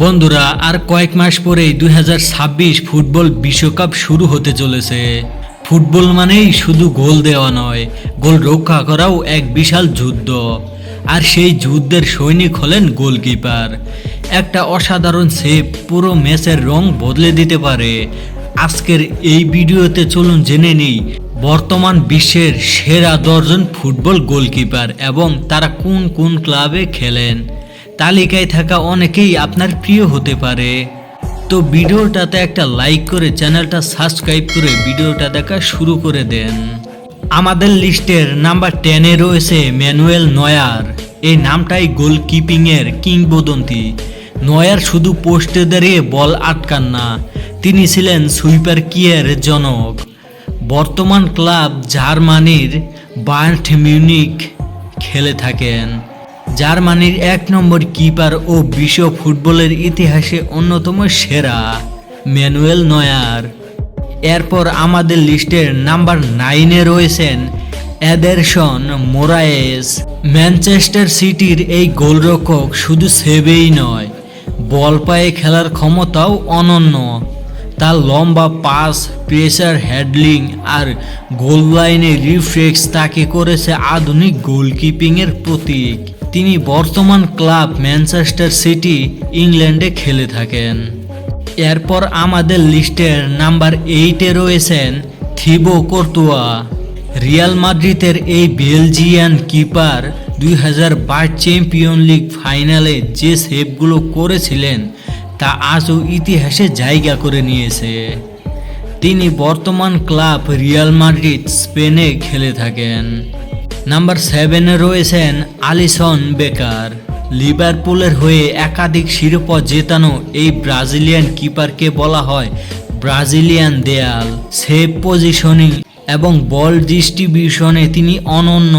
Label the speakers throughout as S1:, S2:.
S1: বন্ধুরা, আর কয়েক মাস পরেই দুই হাজার ছাব্বিশ ফুটবল বিশ্বকাপ শুরু হতে চলেছে। ফুটবল মানেই শুধু গোল দেওয়া নয়, গোল রক্ষা করাও এক বিশাল যুদ্ধ। আর সেই যুদ্ধের সৈনিক হলেন গোলকিপার। একটা অসাধারণ সেভ পুরো ম্যাচের রং বদলে দিতে পারে। আজকের এই ভিডিওতে চলুন জেনে নিই, বর্তমান বিশ্বের সেরা দশজন ফুটবল গোলকিপার এবং তারা কোন কোন ক্লাবে খেলেন। তালিকায় থাকা অনেকেই আপনার প্রিয় হতে পারে। তো ভিডিওটাতে একটা লাইক করে চ্যানেলটা সাবস্ক্রাইব করে ভিডিওটা দেখা শুরু করে দেন। আমাদের লিস্টের নাম্বার টেনে রয়েছে ম্যানুয়েল নয়ার। এই নামটাই গোলকিপিংয়ের কিংবদন্তি। নয়ার শুধু পোস্টে দাঁড়িয়ে বল আটকান না, তিনি ছিলেন সুইপার কিয়ের জনক। বর্তমান ক্লাব জার্মানির বার্ট মিউনিক খেলে থাকেন। জার্মানির এক নম্বর কিপার ও বিশ্ব ফুটবলের ইতিহাসে অন্যতম সেরা, ম্যানুয়েল নয়ার। এরপর আমাদের লিস্টের নাম্বার নাইনে রয়েছেন এদেরসন মোরায়েস। ম্যানচেস্টার সিটির এই গোলরক্ষক শুধু সেবেই নয়, বল পায়ে খেলার ক্ষমতাও অনন্য। তার লম্বা পাস প্রেসার হ্যাডলিং আর গোল লাইনে রিফ্লেক্স তাকে করেছে আধুনিক গোলকিপিংয়ের প্রতীক। তিনি বর্তমান ক্লাব ম্যানচেস্টার সিটি ইংল্যান্ডে খেলে থাকেন। এরপর আমাদের লিস্টের নাম্বার এইটে রয়েছেন থিবো কর্তুয়া। রিয়াল মাদ্রিদের এই বেলজিয়ান কিপার দুই হাজার বাইশ চ্যাম্পিয়ন লিগ ফাইনালে যে সেভগুলো করেছিলেন, তা আজও ইতিহাসে জায়গা করে নিয়েছে। তিনি বর্তমান ক্লাব রিয়াল মাদ্রিদ স্পেনে খেলে থাকেন। নাম্বার সেভেনে রয়েছেন আলিসন বেকার। লিভারপুলের হয়ে একাধিক শিরোপা জেতানো এই ব্রাজিলিয়ান কিপারকে বলা হয় ব্রাজিলিয়ান দেয়াল। সেভ পজিশনিং এবং বল ডিস্ট্রিবিউশনে তিনি অনন্য।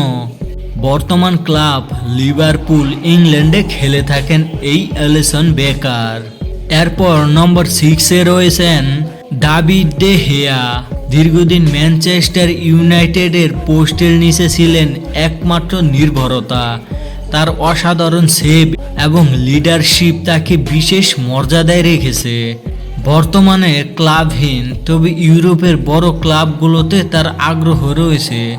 S1: বর্তমান ক্লাব লিভারপুল ইংল্যান্ডে খেলে থাকেন এই অ্যালিসন বেকার। এরপর নম্বর সিক্সে রয়েছেন দাবিদ ডে হেয়া। দীর্ঘদিন ম্যানচেস্টার ইউনাইটেডের পোস্টের নিচে ছিলেন একমাত্র নির্ভরতা। তার অসাধারণ সেভ এবং লিডারশিপ তাকে বিশেষ মর্যাদায় রেখেছে। বর্তমানে ক্লাবহীন, তবে ইউরোপের বড় ক্লাবগুলোতে তার আগ্রহ রয়েছে।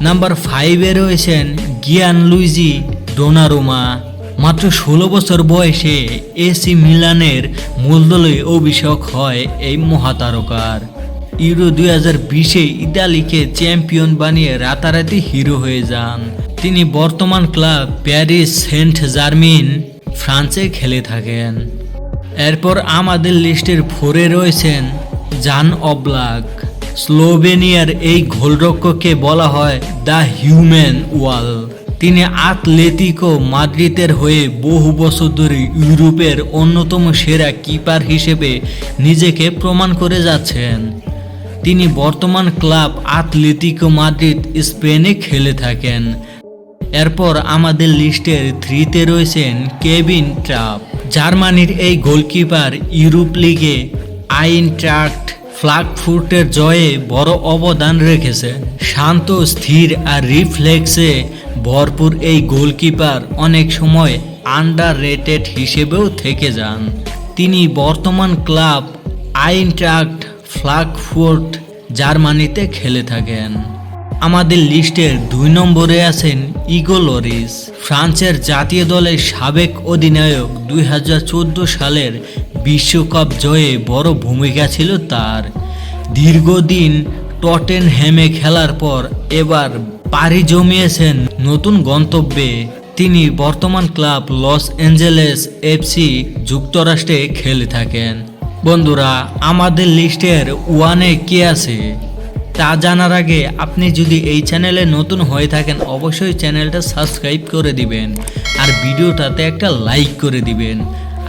S1: নাম্বার ফাইভে রয়েছেন গিয়ান লুইজি ডোনারোমা। মাত্র ষোলো বছর বয়সে এসি মিলানের মূলদলে অভিষেক হয় এই মহাতারকার। ইউরো দুই হাজার বিশে ইতালিকে চ্যাম্পিয়ন বানিয়ে রাতারাতি হিরো হয়ে যান। তিনি বর্তমান ক্লাব প্যারিস সেন্ট জার্মিন ফ্রান্সে খেলে থাকেন। এরপর আমাদের লিস্টের ফোরে রয়েছেন জান অবলাক। স্লোভেনিয়ার এই গোলরক্ষককে বলা হয় দ্য হিউম্যান ওয়াল। তিনি আতলেতিকো মাদ্রিদের হয়ে বহু বছর ধরে ইউরোপের অন্যতম সেরা কিপার হিসেবে নিজেকে প্রমাণ করে যাচ্ছেন। তিনি বর্তমান ক্লাব আতলেতিকো মাদ্রিদ, স্পেনে খেলে থাকেন। এরপর আমাদের লিস্টের থ্রিতে রয়েছেন কেভিন ট্রাপ। জার্মানির এই গোলকিপার ইউরোপ লিগে আইন ট্রাক্ট ফ্লাগফুটের জয়ে বড় অবদান রেখেছে। শান্ত, স্থির আর রিফ্লেক্সে ভরপুর এই গোলকিপার অনেক সময় আন্ডার রেটেড হিসেবেও থেকে যান। তিনি বর্তমান ক্লাব আইন ফ্লাগফুট জার্মানিতে খেলে থাকেন। আমাদের লিস্টের দুই নম্বরে আছেন ইগো লরিস। ফ্রান্সের জাতীয় দলের সাবেক অধিনায়ক দুই হাজার চোদ্দ সালের বিশ্বকাপ জয়ে বড় ভূমিকা ছিল তার। দীর্ঘদিন টটেন হেমে খেলার পর এবার পাড়ি জমিয়েছেন নতুন গন্তব্যে। তিনি বর্তমান ক্লাব লস অ্যাঞ্জেলেস এফসি যুক্তরাষ্ট্রে খেলে থাকেন। বন্ধুরা, আমাদের লিস্টের ওয়ানে কে আছে? তা জানার আগে আপনি যদি এই চ্যানেলে নতুন হয়ে থাকেন, অবশ্যই চ্যানেলটা সাবস্ক্রাইব করে দিবেন আর ভিডিওটাতে একটা লাইক করে দিবেন।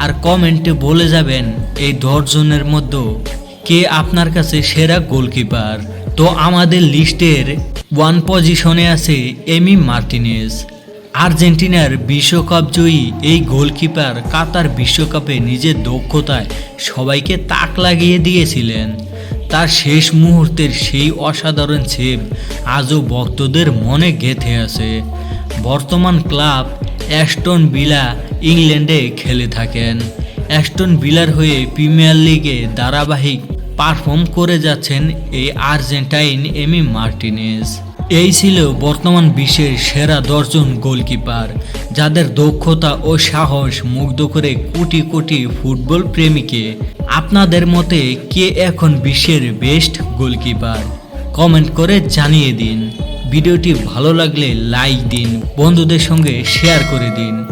S1: আর কমেন্টে বলে যাবেন, এই দশজনের মধ্যে কে আপনার কাছে সেরা গোলকিপার? তো আমাদের লিস্টের ওয়ান পজিশনে আছে এমি মার্টিনেজ। আর্জেন্টিনার বিশ্বকাপ জয়ী এই গোলকিপার কাতার বিশ্বকাপে নিজের দক্ষতায় সবাইকে তাক লাগিয়ে দিয়েছিলেন। তার শেষ মুহূর্তের সেই অসাধারণ ছেপ আজও ভক্তদের মনে গেঁথে আছে। বর্তমান ক্লাব অ্যাস্টন বিলা ইংল্যান্ডে খেলে থাকেন। অ্যাস্টন ভিলার হয়ে প্রিমিয়ার লিগে ধারাবাহিক পারফর্ম করে যাচ্ছেন এই আর্জেন্টাইন এমি মার্টিনেজ। এই ছিল বর্তমান বিশ্বের সেরা দশজন গোলকিপার, যাদের দক্ষতা ও সাহস মুগ্ধ করে কোটি কোটি ফুটবল প্রেমীকে। আপনাদের মতে কে এখন বিশ্বের বেস্ট গোলকিপার? কমেন্ট করে জানিয়ে দিন। ভিডিওটি ভালো লাগলে লাইক দিন, বন্ধুদের সঙ্গে শেয়ার করে দিন।